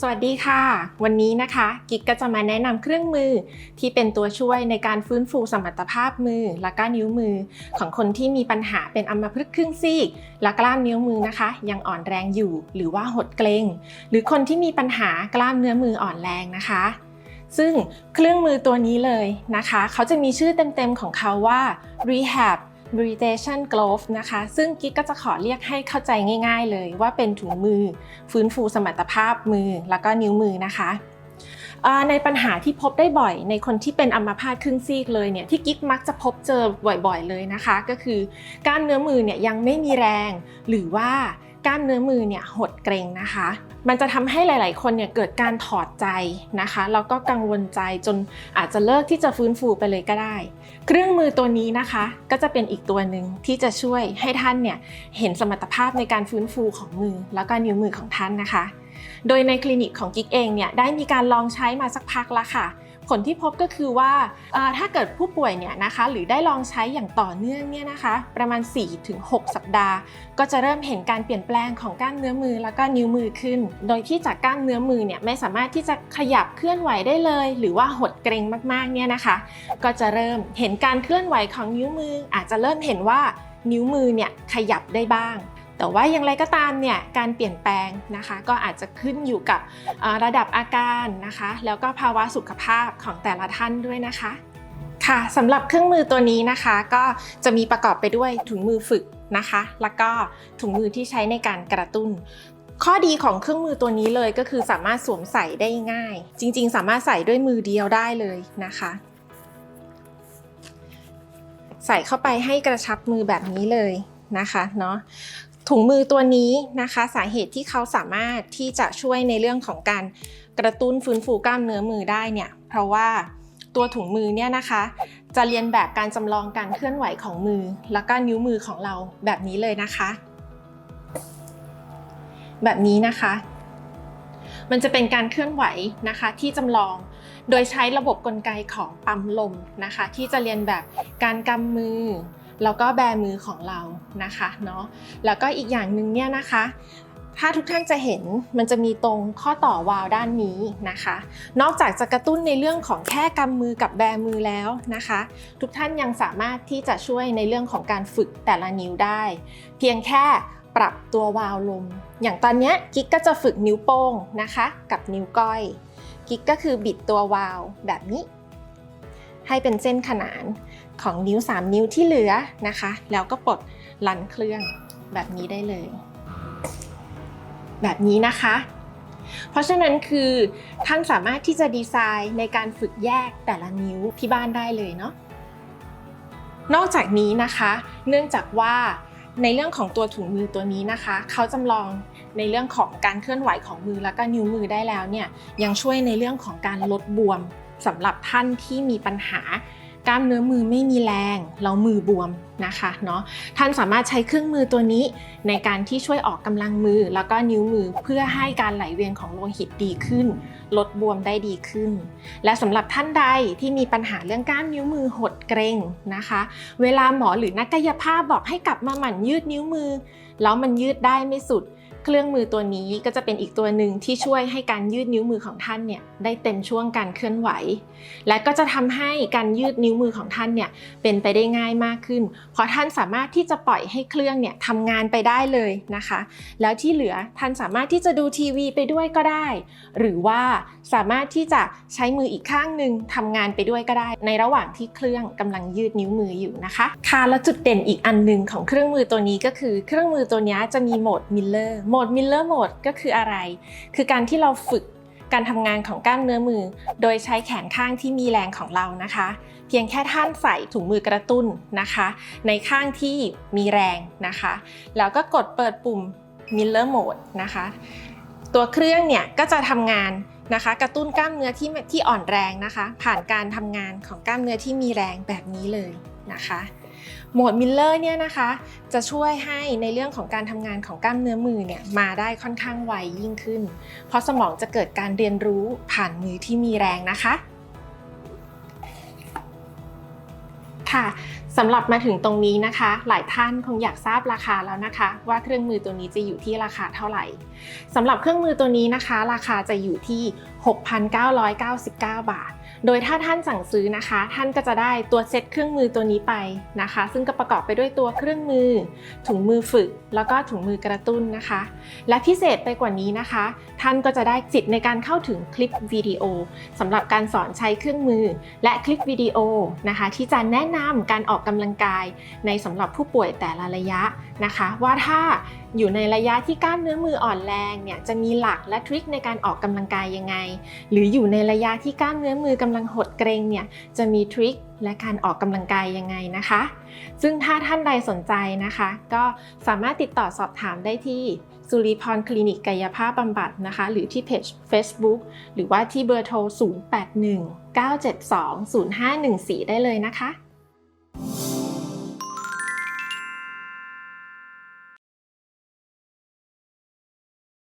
สวัสดีค่ะ วันนี้นะคะกิ๊กก็จะมาแนะนำเครื่องมือที่เป็นตัวช่วยในการฟื้นฟูสมรรถภาพมือ และก็นิ้วมือ ของคนที่มีปัญหาเป็นอัมพฤกษ์ครึ่งซีก และกล้ามนิ้วมือนะคะ ยังอ่อนแรงอยู่หรือว่าหดเกร็งหรือคนที่มีปัญหากล้ามเนื้อมืออ่อนแรงนะคะ ซึ่งเครื่องมือตัวนี้เลยนะคะ เขาจะมีชื่อเต็มๆของเขาว่า rehab rehabilitation glove นะคะ ซึ่งกิ๊กก็จะขอเรียกให้เข้าใจง่าย ๆ เลยว่าเป็นถุงมือฟื้นฟูสมรรถภาพมือแล้วก็นิ้วมือนะคะในปัญหาที่พบได้บ่อยในคนที่เป็นอัมพาตครึ่งซีกเลยเนี่ยที่กิ๊กมักจะพบเจอบ่อยๆเลยนะคะ ก็คือ ก้ารเนื้อมือเนี่ยยังไม่มีแรง หรือว่า กล้ามเนื้อมือเนี่ยหดเกร็งนะคะ มันจะทำให้หลาย ๆ คนเนี่ยเกิดการถอดใจนะคะแล้วก็กังวลใจจนอาจจะเลิกที่จะฟื้นฟูไปเลยก็ได้ เครื่องมือตัวนี้นะคะ ก็จะเป็นอีกตัวหนึ่งที่จะช่วยให้ท่านเนี่ยเห็นสมรรถภาพในการฟื้นฟูของมือ แล้วก็นิ้วมือของท่านนะคะ โดยในคลินิกของกิ๊กเองเนี่ยได้มีการลองใช้มาสักพักแล้วค่ะ ผลที่พบก็คือว่าถ้าเกิดผู้ป่วยเนี่ยนะคะหรือได้ลองใช้อย่างต่อเนื่องเนี่ยนะคะประมาณ 4-6 สัปดาห์ ก็จะเริ่มเห็นการเปลี่ยนแปลงของกล้ามเนื้อมือแล้วก็นิ้วมือขึ้น โดยที่จากกล้ามเนื้อมือเนี่ยไม่สามารถที่จะขยับเคลื่อนไหวได้เลย หรือว่าหดเกร็งมากๆเนี่ยนะคะ ก็จะเริ่มเห็นการเคลื่อนไหวของนิ้วมือ อาจจะเริ่มเห็นว่านิ้วมือเนี่ยขยับได้บ้าง แต่ว่าอย่างไรก็ตามเนี่ยการเปลี่ยนแปลงนะคะก็อาจจะขึ้นอยู่กับระดับอาการนะคะ แล้วก็ภาวะสุขภาพของแต่ละท่านด้วยนะคะค่ะสำหรับเครื่องมือตัวนี้นะคะ ก็จะมีประกอบไปด้วยถุงมือฝึกนะคะ แล้วก็ถุงมือที่ใช้ในการกระตุ้น ข้อดีของเครื่องมือตัวนี้เลยก็คือสามารถสวมใส่ได้ง่าย จริง ๆ สามารถใส่ด้วยมือเดียวได้เลยนะคะ ใส่เข้าไปให้กระชับมือแบบนี้เลยนะคะเนาะ ถุงมือตัวนี้นะคะสาเหตุที่เขาสามารถที่จะช่วยในเรื่องของการกระตุ้นฟื้นฟูกล้ามเนื้อมือได้เนี่ยเพราะว่าตัวถุงมือเนี่ยนะคะ จะเรียนแบบการจำลองการเคลื่อนไหวของมือ แล้วก็นิ้วมือของเราแบบนี้เลยนะคะ แบบนี้นะคะ มันจะเป็นการเคลื่อนไหวนะคะที่จำลองโดยใช้ระบบกลไกของปั๊มลมนะคะ ที่จะเรียนแบบการกำมือ แล้วก็แบมือของเรานะคะเนาะแล้วก็อีกอย่างหนึ่งเนี่ยนะคะ ถ้าทุกท่านจะเห็นมันจะมีตรงข้อต่อวาล์วด้านนี้นะคะ นอกจากจะกระตุ้นในเรื่องของแค่กำมือกับแบมือแล้วนะคะ ทุกท่านยังสามารถที่จะช่วยในเรื่องของการฝึกแต่ละนิ้วได้ เพียงแค่ปรับตัววาล์วลม อย่างตอนนี้กิ๊กก็จะฝึกนิ้วโป้งนะคะ กับนิ้วก้อยกิ๊กก็คือบิดตัววาล์วแบบนี้ ให้เป็นเส้นขนานของนิ้ว 3 นิ้วที่เหลือนะคะ แล้วก็ปลดลันเครื่องแบบนี้ได้เลย แบบนี้นะคะ เพราะฉะนั้นคือท่านสามารถที่จะดีไซน์ในการฝึกแยกแต่ละนิ้วที่บ้านได้เลยเนาะนอกจากนี้นะคะ เนื่องจากว่าในเรื่องของตัวถุงมือตัวนี้นะคะ เขาจำลองในเรื่องของการเคลื่อนไหวของมือแล้วก็นิ้วมือได้แล้วเนี่ยยังช่วยในเรื่องของการลดบวม สำหรับท่านที่มีปัญหากล้ามเนื้อมือไม่มีแรงแล้วมือบวมนะคะเนาะท่านสามารถใช้เครื่องมือตัวนี้ในการที่ช่วยออกกำลังมือแล้วก็นิ้วมือเพื่อให้การไหลเวียนของโลหิตดีขึ้น ลดบวมได้ดีขึ้น และสำหรับท่านใดที่มีปัญหาเรื่องกล้ามนิ้วมือหดเกร็งนะคะ เวลาหมอหรือนักกายภาพบอกให้กลับมาหมั่นยืดนิ้วมือ แล้วมันยืดได้ไม่สุด เครื่องมือตัวนี้ก็จะเป็นอีกตัวหนึ่งที่ช่วยให้การยืดนิ้วมือของท่านเนี่ยได้เต็มช่วงการเคลื่อนไหว และก็จะทำให้การยืดนิ้วมือของท่านเนี่ยเป็นไปได้ง่ายมากขึ้น เพราะท่านสามารถที่จะปล่อยให้เครื่องเนี่ยทำงานไปได้เลยนะคะ แล้วที่เหลือท่านสามารถที่จะดูทีวีไปด้วยก็ได้ หรือว่าสามารถที่จะใช้มืออีกข้างหนึ่งทำงานไปด้วยก็ได้ ในระหว่างที่เครื่องกำลังยืดนิ้วมืออยู่นะคะค่ะและจุดเด่นอีกอันหนึ่งของเครื่องมือตัวนี้ก็คือ เครื่องมือตัวนี้จะมีโหมดมิลเลอร์โหมมดมิลเลอร์โหมดก็คืออะไร คือการที่เราฝึกการทำงานของกล้ามเนื้อมือ โดยใช้แขนข้างที่มีแรงของเรานะคะ เพียงแค่ท่านใส่ถุงมือกระตุ้นนะคะ ในข้างที่มีแรงนะคะ แล้วก็กดเปิดปุ่ม Miller Mode นะคะ ตัวเครื่องเนี่ยก็จะทำงานนะคะ กระตุ้นกล้ามเนื้อที่ที่อ่อนแรงนะคะ ผ่านการทำงานของกล้ามเนื้อที่มีแรงแบบนี้เลย นะคะโหมดมิลเลอร์เนี่ยนะคะจะช่วยให้ในเรื่องของการทำงานของกล้ามเนื้อมือเนี่ยมาได้ค่อนข้างไวยิ่งขึ้น เพราะสมองจะเกิดการเรียนรู้ผ่านมือที่มีแรงนะคะค่ะสำหรับมาถึงตรงนี้นะคะ หลายท่านคงอยากทราบราคาแล้วนะคะ ว่าเครื่องมือตัวนี้จะอยู่ที่ราคาเท่าไหร่สำหรับเครื่องมือตัวนี้นะคะ ราคาจะอยู่ที่ 6,999 บาท โดยถ้าท่านสั่งซื้อนะคะ ท่านก็จะได้ตัวเซตเครื่องมือตัวนี้ไปนะคะ ซึ่งก็ประกอบไปด้วยตัวเครื่องมือ ถุงมือฝึก แล้วก็ถุงมือกระตุ้นนะคะ และพิเศษไปกว่านี้นะคะ ท่านก็จะได้สิทธิ์ในการเข้าถึงคลิปวิดีโอสำหรับการสอนใช้เครื่องมือ และคลิปวิดีโอนะคะ ที่จะแนะนำการออกกำลังกายในสำหรับผู้ป่วยแต่ละระยะนะคะ ว่าถ้า อยู่ในระยะที่กล้ามเนื้อมืออ่อนแรงเนี่ยจะมีหลักและทริคในการออกกำลังกายยังไง หรืออยู่ในระยะที่กล้ามเนื้อมือกำลังหดเกรงเนี่ยจะมีทริคและการออกกำลังกายยังไงนะคะ ซึ่งถ้าท่านใดสนใจนะคะ ก็สามารถติดต่อสอบถามได้ที่สุริพรคลินิกกายภาพบำบัดนะคะ หรือที่เพจ Facebook หรือว่าที่เบอร์โทร 081 972 0514 ได้เลยนะคะ